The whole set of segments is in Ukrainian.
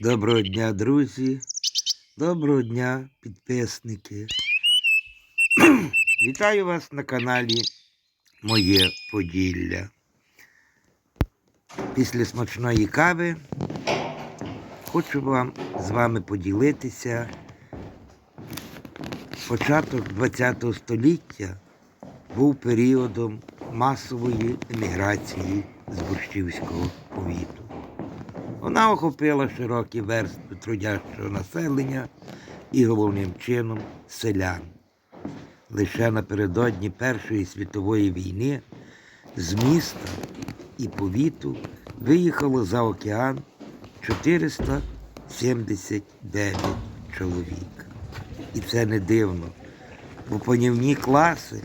Доброго дня, друзі. Доброго дня, підписники. Вітаю вас на каналі Моє Поділля. Після смачної кави хочу вам з вами поділитися. Початок ХХ століття був періодом масової еміграції з Борщівського повіту. Вона охопила широкі верстви трудящого населення і головним чином селян. Лише напередодні Першої світової війни з міста і повіту виїхало за океан 479 чоловік. І це не дивно, бо панівні класи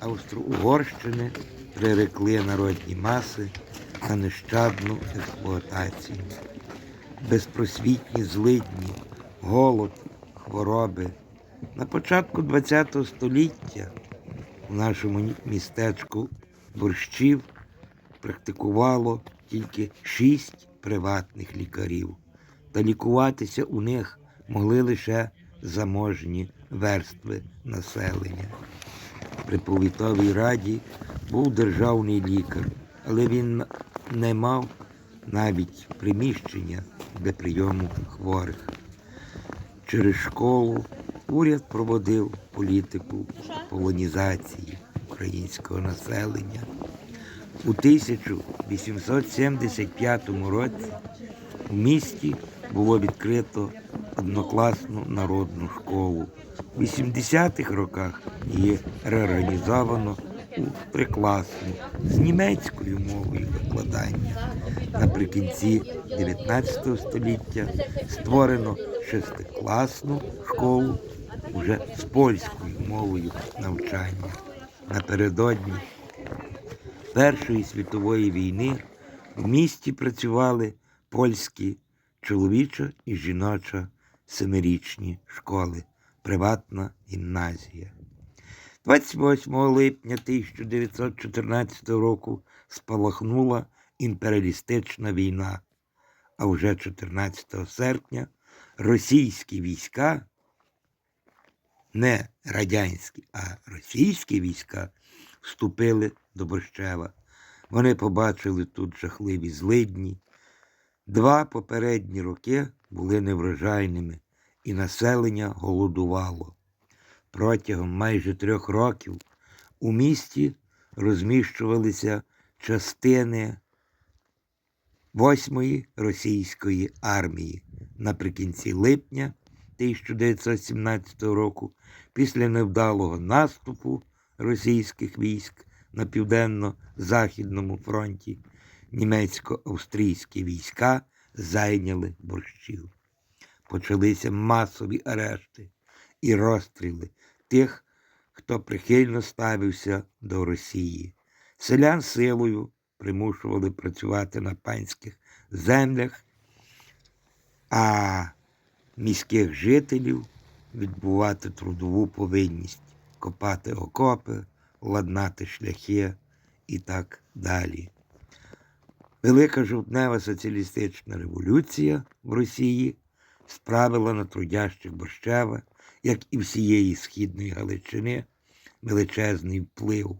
Австро-Угорщини прирекли народні маси на нещадну експлуатацію. Безпросвітні злидні, голод, хвороби. На початку ХХ століття в нашому містечку борщів практикувало тільки шість приватних лікарів, та лікуватися у них могли лише заможні верстви населення. При повітовій раді був державний лікар, але він не мав навіть приміщення для прийому хворих. Через школу уряд проводив політику полонізації українського населення. У 1875 році в місті було відкрито однокласну народну школу. У 80-х роках її реорганізовано у трикласну з німецькою мовою викладання. Наприкінці 19 століття створено шестикласну школу уже з польською мовою навчання. Напередодні Першої світової війни в місті працювали польські чоловіча і жіноча семирічні школи, приватна гімназія. 28 липня 1914 року спалахнула імперіалістична війна, а вже 14 серпня російські війська, не радянські, а російські війська вступили до Борщева. Вони побачили тут жахливі злидні. Два попередні роки були неврожайними, і населення голодувало. Протягом майже трьох років у місті розміщувалися частини 8-ї російської армії. Наприкінці липня 1917 року, після невдалого наступу російських військ на південно-західному фронті, німецько-австрійські війська зайняли борщів. Почалися масові арешти і розстріли тих, хто прихильно ставився до Росії. Селян силою примушували працювати на панських землях, а міських жителів відбувати трудову повинність, копати окопи, ладнати шляхи і так далі. Велика жовтнева соціалістична революція в Росії справила на трудящих Борщева, як і всієї східної Галичини, величезний вплив,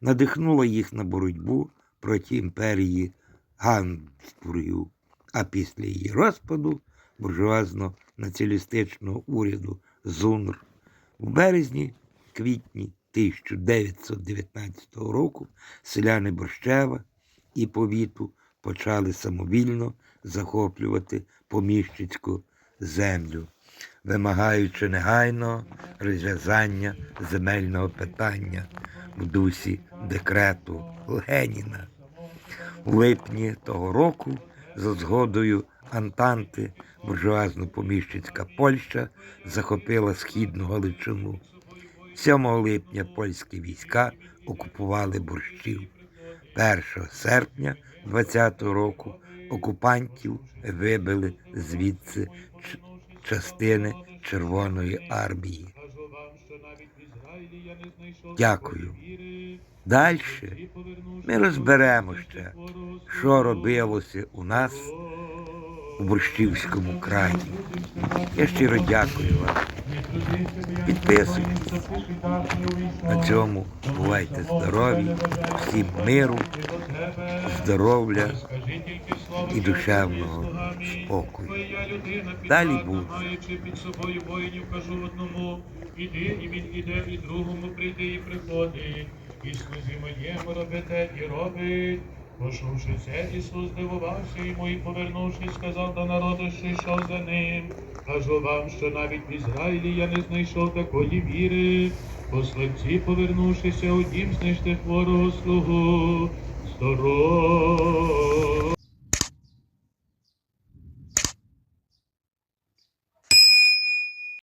надихнула їх на боротьбу проти імперії Гансбургів, а після її розпаду буржуазно-націоналістичного уряду ЗУНР. В березні квітні 1919 року селяни Борщева і повіту почали самовільно захоплювати поміщицьку землю, вимагаючи негайного розв'язання земельного питання в дусі декрету Леніна. У липні того року, за згодою Антанти, буржуазно-поміщицька Польща захопила східну Галичину. 7 липня польські війська окупували борщів. 1 серпня 20-го року окупантів вибили звідси частини Червоної армії. Дякую. Далі ми розберемо ще, що робилося у нас у Борщівському краї. Я щиро дякую вам. Підписуйтесь. На цьому бувайте здорові, всім миру, здоров'я і душевного спокою. Далі буде. Під собою воїнів, кажу одному, іди, і він іде, і другому прийде і приходить. І слузі моєму робите і робить. Почувши це, Ісус здивувався йому і повернувшись, сказав до народу, що йшов за ним. Кажу вам, що навіть в Ізраїлі я не знайшов такої віри. Посланці, повернувшися у дім, знайшли хворого слугу. Здоров.